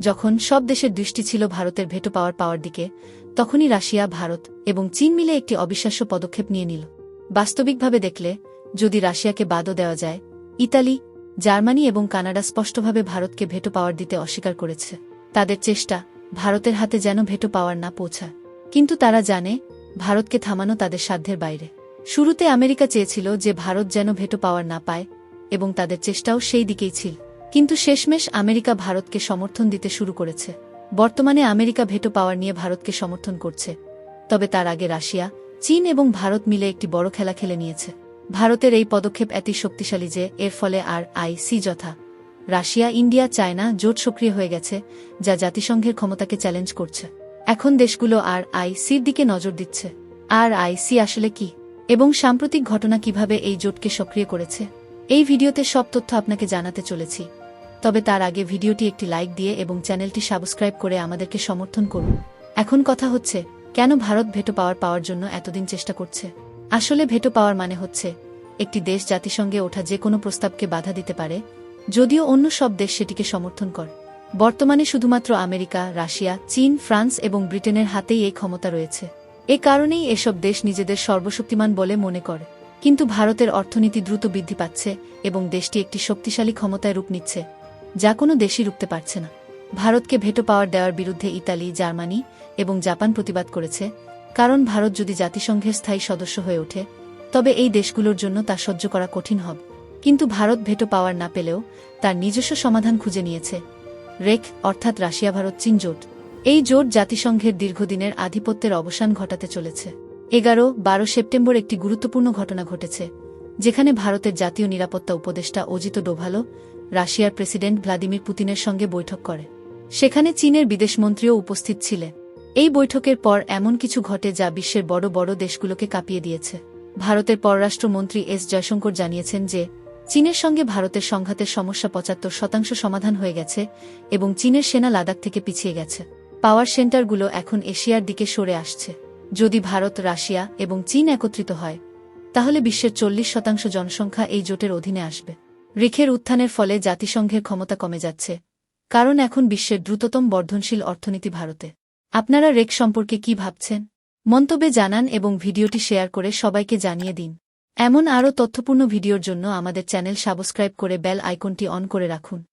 যখন সব দেশের দৃষ্টি ছিল ভারতের ভেটো পাওয়ার পাওয়ার দিকে, তখনই রাশিয়া, ভারত এবং চীন মিলে একটি অবিশ্বাস্য পদক্ষেপ নিয়ে নিল। বাস্তবিকভাবে দেখলে, যদি রাশিয়াকে বাদও দেওয়া যায়, ইতালি, জার্মানি এবং কানাডা স্পষ্টভাবে ভারতকে ভেটো পাওয়ার দিতে অস্বীকার করেছে। তাদের চেষ্টা ভারতের হাতে যেন ভেটো পাওয়ার না পৌঁছায়। কিন্তু তারা জানে, ভারতকে থামানো তাদের সাধ্যের বাইরে। শুরুতে আমেরিকা চেয়েছিল যে ভারত যেন ভেটো পাওয়ার না পায় এবং তাদের চেষ্টাও সেই দিকেই ছিল। কিন্তু শেষমেশ আমেরিকা ভারতকে সমর্থন দিতে শুরু করেছে। বর্তমানে আমেরিকা ভেটো পাওয়ার নিয়ে ভারতকে সমর্থন করছে। তবে তার আগে রাশিয়া, চীন এবং ভারত মিলে একটি বড় খেলা খেলে নিয়েছে। ভারতের এই পদক্ষেপ এতই শক্তিশালী যে এর ফলে আর আই সি যথা। রাশিয়া, ইন্ডিয়া, চায়না জোট সক্রিয় হয়ে গেছে, যা জাতিসংঘের ক্ষমতাকে চ্যালেঞ্জ করছে। এখন দেশগুলো আর আই সির দিকে নজর দিচ্ছে। আর আই সি আসলে কি? এবং সাম্প্রতিক ঘটনা কীভাবে এই জোটকে সক্রিয় করেছে? এই ভিডিওতে সব তথ্য আপনাকে জানাতে চলেছি। তবে তার আগে ভিডিওটি একটি লাইক দিয়ে এবং চ্যানেলটি সাবস্ক্রাইব করে আমাদেরকে সমর্থন করুন। এখন কথা হচ্ছে, কেন ভারত ভেটো পাওয়ার পাওয়ার জন্য এতদিন চেষ্টা করছে? আসলে ভেটো পাওয়ার মানে হচ্ছে, একটি দেশ জাতিসংঘে ওঠা যে কোনো প্রস্তাবকে বাধা দিতে পারে, যদিও অন্য সব দেশ সেটিকে সমর্থন করে। বর্তমানে শুধুমাত্র আমেরিকা, রাশিয়া, চীন, ফ্রান্স এবং ব্রিটেনের হাতেই এই ক্ষমতা রয়েছে। এ কারণেই এসব দেশ নিজেদের সর্বশক্তিমান বলে মনে করে। কিন্তু ভারতের অর্থনীতি দ্রুত বৃদ্ধি পাচ্ছে এবং দেশটি একটি শক্তিশালী ক্ষমতায় রূপ নিচ্ছে। যা কোনো দেশই রুখতে পারছে না। ভারতকে ভেটো পাওয়ার দেওয়ার বিরুদ্ধে ইতালি, জার্মানি এবং জাপান প্রতিবাদ করেছে, কারণ ভারত যদি জাতিসংঘের স্থায়ী সদস্য হয়ে ওঠে, তবে এই দেশগুলোর জন্য তা সহ্য করা কঠিন হবে। কিন্তু ভারত ভেটো পাওয়ার না পেলেও তার নিজস্ব সমাধান খুঁজে নিয়েছে। রেক অর্থাৎ রাশিয়া ভারত চীন জোট। এই জোট জাতিসংঘের দীর্ঘদিনের আধিপত্যের অবসান ঘটাতে চলেছে। এগারো, বারো সেপ্টেম্বর একটি গুরুত্বপূর্ণ ঘটনা ঘটেছে, যেখানে ভারতের জাতীয় নিরাপত্তা উপদেষ্টা অজিত ডোভালো রাশিয়ার প্রেসিডেন্ট ভ্লাদিমির পুতিনের সঙ্গে বৈঠক করে। সেখানে চীনের বিদেশমন্ত্রীও উপস্থিত ছিলেন। এই বৈঠকের পর এমন কিছু ঘটে যা বিশ্বের বড় বড় দেশগুলোকে কাঁপিয়ে দিয়েছে। ভারতের পররাষ্ট্রমন্ত্রী এস জয়শঙ্কর জানিয়েছেন যে, চীনের সঙ্গে ভারতের সংঘাতের সমস্যা পঁচাত্তর শতাংশ সমাধান হয়ে গেছে এবং চীনের সেনা লাদাখ থেকে পিছিয়ে গেছে। পাওয়ার সেন্টারগুলো এখন এশিয়ার দিকে সরে আসছে। যদি ভারত, রাশিয়া এবং চীন একত্রিত হয়, তাহলে বিশ্বের চল্লিশ শতাংশ জনসংখ্যা এই জোটের অধীনে আসবে। রিখের উত্থানের ফলে জাতিসংঘের ক্ষমতা কমে যাচ্ছে। কারণ এখন বিশ্বের দ্রুততম বর্ধনশীল অর্থনীতি ভারতে। আপনারা রেক সম্পর্কে কি ভাবছেন? মন্তব্যে জানান এবং ভিডিওটি শেয়ার করে সবাইকে জানিয়ে দিন। এমন আরও তথ্যপূর্ণ ভিডিওর জন্য আমাদের চ্যানেল সাবস্ক্রাইব করে বেল আইকনটি অন করে রাখুন।